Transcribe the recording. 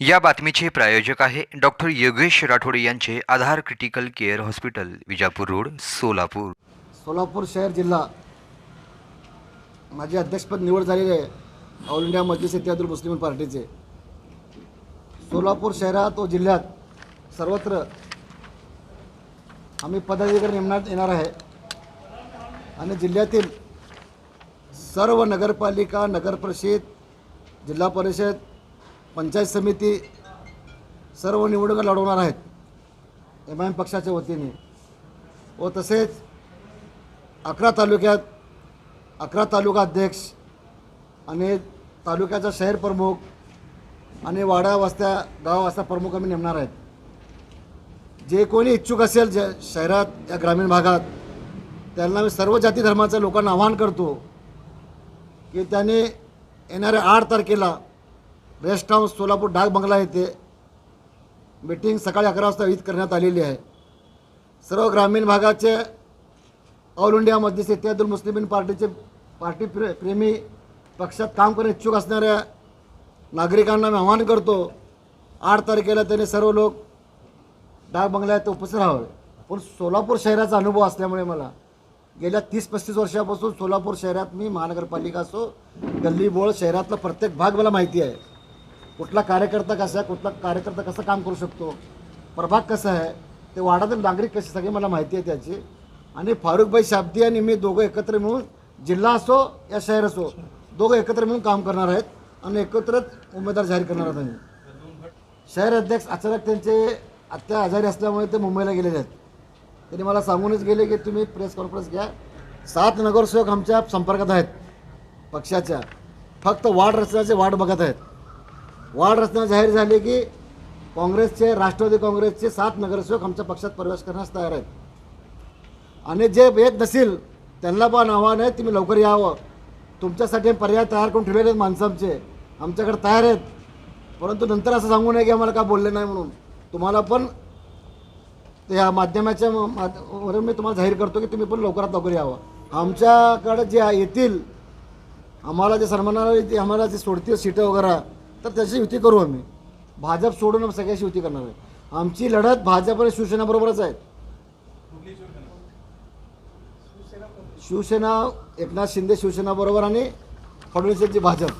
या बातमीचे प्रायोजक आहे डॉक्टर योगेश राठोड यांचे Aadhaar critical care hospital Vijapur road Solapur. Solapur शहर जिल्हा. माझे अध्यक्षपद निवड झालेले आहे. ऑल इंडिया मजलिस इत्यादुल मुस्लिम पार्टीचे. सोलापूर शहरात व जिल्ह्यात सर्वत्र आम्ही पदाधिकारी नेमण्यात येणार आहे. आणि जिल्ह्यातील सर्व नगरपालिका नगरपरिषद जिल्हा परिषद पंचायत समिती सर्व निवडणुका लढवणार आहेत. एम आय एम पक्षाच्या वतीने. व तसेच अकरा तालुक्यात अकरा तालुका अध्यक्ष आणि तालुक्याचा शहर प्रमुख आणि वाडा वस्त्या गाव वस्त्या प्रमुख आम्ही नेमणार आहेत. जे कोणी इच्छुक असेल ज शहरात या ग्रामीण भागात त्यांना मी सर्व जाती धर्माच्या लोकांना आवाहन करतो की त्यांनी येणाऱ्या आठ तारखेला रेस्ट हाऊस सोलापूर डाक बंगला येथे मीटिंग सकाळी अकरा वाजता विहित करण्यात आलेली आहे. सर्व ग्रामीण भागाचे ऑल इंडिया मजलिस इत्यादी मुस्लिम पार्टीचे पार्टी प्रे प्रेमी पक्षात काम करणे इच्छुक असणाऱ्या नागरिकांना मी आवाहन करतो आठ तारखेला त्यांनी सर्व लोक डाक बंगल्यात उपस्थित राहावे. पण सोलापूर शहराचा अनुभव असल्यामुळे मला गेल्या तीस पस्तीस वर्षापासून सोलापूर शहरात मी महानगरपालिका असो गल्लीबोळ शहरातला प्रत्येक भाग मला माहिती आहे. कुठला कार्यकर्ता कसा आहे कुठला कार्यकर्ता कसं काम करू शकतो प्रभाग कसा आहे ते वाडातील नागरिक कसे सगळे मला माहिती आहे त्याची. आणि फारुखभाई शाब्दी आणि मी दोघं एकत्र मिळून जिल्हा असो या शहर असो दोघं एकत्र मिळून काम करणार आहेत आणि एकत्रच उमेदवार जाहीर करणार आहेत आम्ही. शहर अध्यक्ष अचानक त्यांचे आत्या आजारी असल्यामुळे ते मुंबईला गेलेले आहेत. त्यांनी मला सांगूनच गेले की तुम्ही प्रेस कॉन्फरन्स घ्या. सात नगरसेवक आमच्या संपर्कात आहेत पक्षाच्या. फक्त वाढ रचण्याचे वाट बघत आहेत. वाढ रचना जाहीर झाली की काँग्रेसचे राष्ट्रवादी काँग्रेसचे सात नगरसेवक आमच्या पक्षात प्रवेश करण्यास तयार आहेत. आणि जे येत नसेल त्यांना पण आव्हान आहे तुम्ही लवकर यावं. तुमच्यासाठी पर्याय तयार करून ठेवलेले आहेत माणसं आमचे. आमच्याकडे तयार आहेत. परंतु नंतर असं सांगू नये की आम्हाला का बोलले नाही म्हणून. तुम्हाला पण त्या माध्यमाच्या म- मी तुम्हाला जाहीर करतो की तुम्ही पण लवकरात लवकर यावं. आमच्याकडं जे येतील आम्हाला जे सन्मानाला आम्हाला जे सोडतील सीटं वगैरे तर त्याची युती करू आम्ही. भाजप सोडून सगळ्याशी युती करणार आहे. आमची लढत भाजप आणि शिवसेनाबरोबरच आहे. शिवसेना एकनाथ शिंदे शिवसेना बरोबर आणि फडणवीस यांची भाजप.